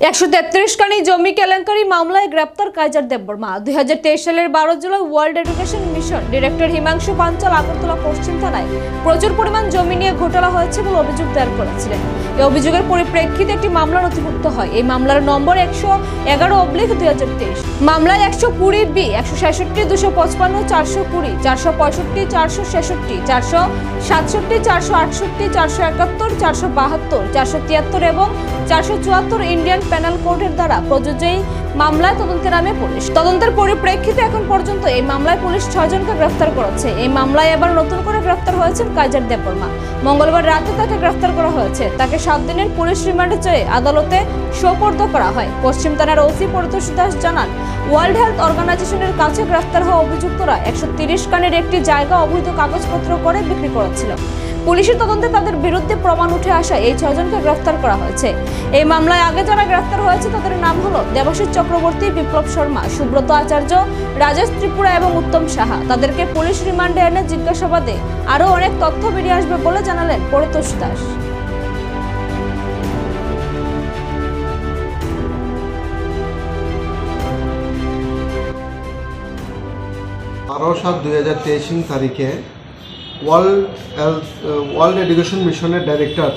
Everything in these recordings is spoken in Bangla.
একশো তেত্রিশ কানি জমি কেলেঙ্কারি মামলায় গ্রেপ্তার কাইজার দেববর্মা। দুই হাজার তেইশ সালের বারো July world education mission director Himanshu Panchal Agartala পশ্চিম থানায় প্রচুর পরিমাণ জমি নিয়ে ঘোটালা হয়েছে বলে অভিযোগ দায়ের করেছিলেন। এই অভিযোগের পরিপ্রেক্ষিতে একটি মামলা নথিভুক্ত হয়। এই মামলার নম্বর একশো এগারো অব্লিক দুই হাজার তেইশ। মামলায় একশো কুড়ি বি, একশো ছেষট্টি, দুশো পঁচপান্ন, চারশো কুড়ি, চারশো পঁয়ষট্টি, চারশো ছেষট্টি, চারশো সাতষট্টি, চারশো আটষট্টি, চারশো একাত্তর, চারশো বাহাত্তর, চারশো তিয়াত্তর এবং চারশো চুয়াত্তর ইন্ডিয়ান প্যানেল কোর্টের দ্বারা প্রযোজ্য এই মামলায় তদন্তে নামে পুলিশ। তদন্তের পরিপ্রেক্ষিতে এখন পর্যন্ত এই মামলায় পুলিশ ছয়জনকে গ্রেফতার করেছে। এই মামলায় এবার নতুন করে গ্রেফতার হয়েছেন কাইজার দেববর্মা। মঙ্গলবার রাতে তাকে গ্রেফতার করা হয়েছে। তাকে সাত দিনের পুলিশ রিমান্ডে চেয়ে আদালতে সোপর্দ করা হয়। পশ্চিম থানার ওসি পরিতোষ দাস জানান, ওয়ার্ল্ড হেলথ অর্গানাইজেশনের কাছে গ্রেফতার হওয়া অভিযুক্তরা একশো তিরিশ কানের একটি জায়গা অবৈধ কাগজপত্র করে বিক্রি করেছিল। পুলিশের তদন্তে তাদের বিরুদ্ধে প্রমাণ উঠে আসা এই ছয়জনকে গ্রেফতার করা হয়েছে। এই মামলায় আগে যারা গ্রেফতার হয়েছে, তাদের নাম হলো দেবাশিস চক্রবর্তী, বিপ্লব শর্মা, সুব্রত আচার্য, রাজেশ ত্রিপুরা এবং উত্তম সাহা। তাদেরকে পুলিশ রিমান্ডে এনে জিজ্ঞাসাবাদে আরও অনেক তথ্য বেরিয়ে আসবে বলে জানালেন পরিতোষ দাস। বারো সাত দুই হাজার তেইশ তারিখে ওয়ার্ল্ড ওয়ার্ল্ড এডুকেশন মিশনের ডাইরেক্টর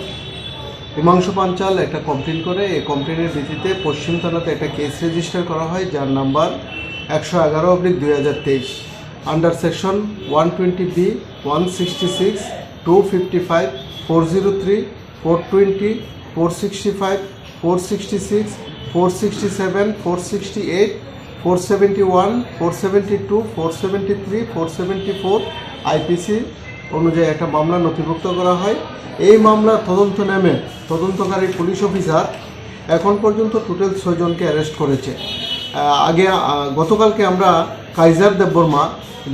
হিমাংশু পাঞ্চাল একটা কমপ্লেন করে। এই কমপ্লেনের ভিত্তিতে পশ্চিম থানাতে একটা কেস রেজিস্টার করা হয়, যার নাম্বার একশো এগারো অব্লিক দুই হাজার তেইশ। Under section one twenty B one sixty six two fifty five four zero three four twenty four sixty five four sixty six four sixty seven four sixty eight four seventy one four seventy two four seventy three four seventy four IPC অনুযায়ী একটা মামলা নথিভুক্ত করা হয়। এই মামলার তদন্ত নেমে তদন্তকারী পুলিশ অফিসার এখন পর্যন্ত টোটাল ছয়জনকে অ্যারেস্ট করেছে। আগে গতকালকে আমরা কাইজার দেববর্মা,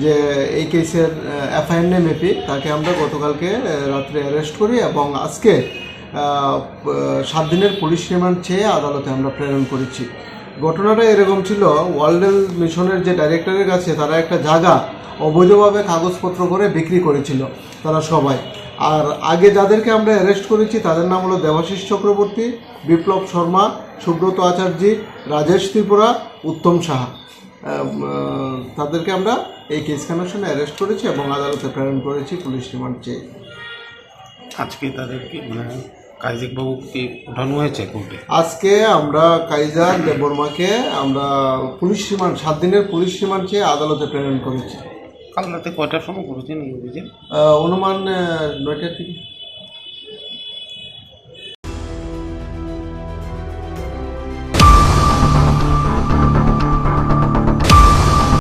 যে এই কেসের এফআইআর নেম এপি তাকে আমরা গতকালকে রাত্রে অ্যারেস্ট করি এবং আজকে সাত দিনের পুলিশ রিমান্ড চেয়ে আদালতে আমরা প্রেরণ করেছি। ঘটনাটা এরকম ছিল ওয়ার্ল্ড মিশনের যে ডাইরেক্টরের কাছে, তারা একটা জায়গা অবৈধভাবে কাগজপত্র করে বিক্রি করেছিল তারা সবাই। আর আগে যাদেরকে আমরা অ্যারেস্ট করেছি তাদের নাম হলো দেবাশিস চক্রবর্তী বিপ্লব শর্মা সুব্রত আচার্যী রাজেশ ত্রিপুরা উত্তম সাহা। তাদেরকে আমরা এই কেস কানেকশনে অ্যারেস্ট করেছি এবং আদালতে প্রেরণ করেছি পুলিশ রিমান্ড চেয়ে। আজকে তাদেরকে মানে কাইজিক উঠানো হয়েছে কোর্টে? আজকে আমরা কাইজার দেববর্মাকে আমরা পুলিশ রিমান্ড সাত দিনের পুলিশ রিমান্ড চেয়ে আদালতে প্রেরণ করেছি। কাল রাতে কয়টার সময় করেছেন এই অনুমান নয়টার দিকে।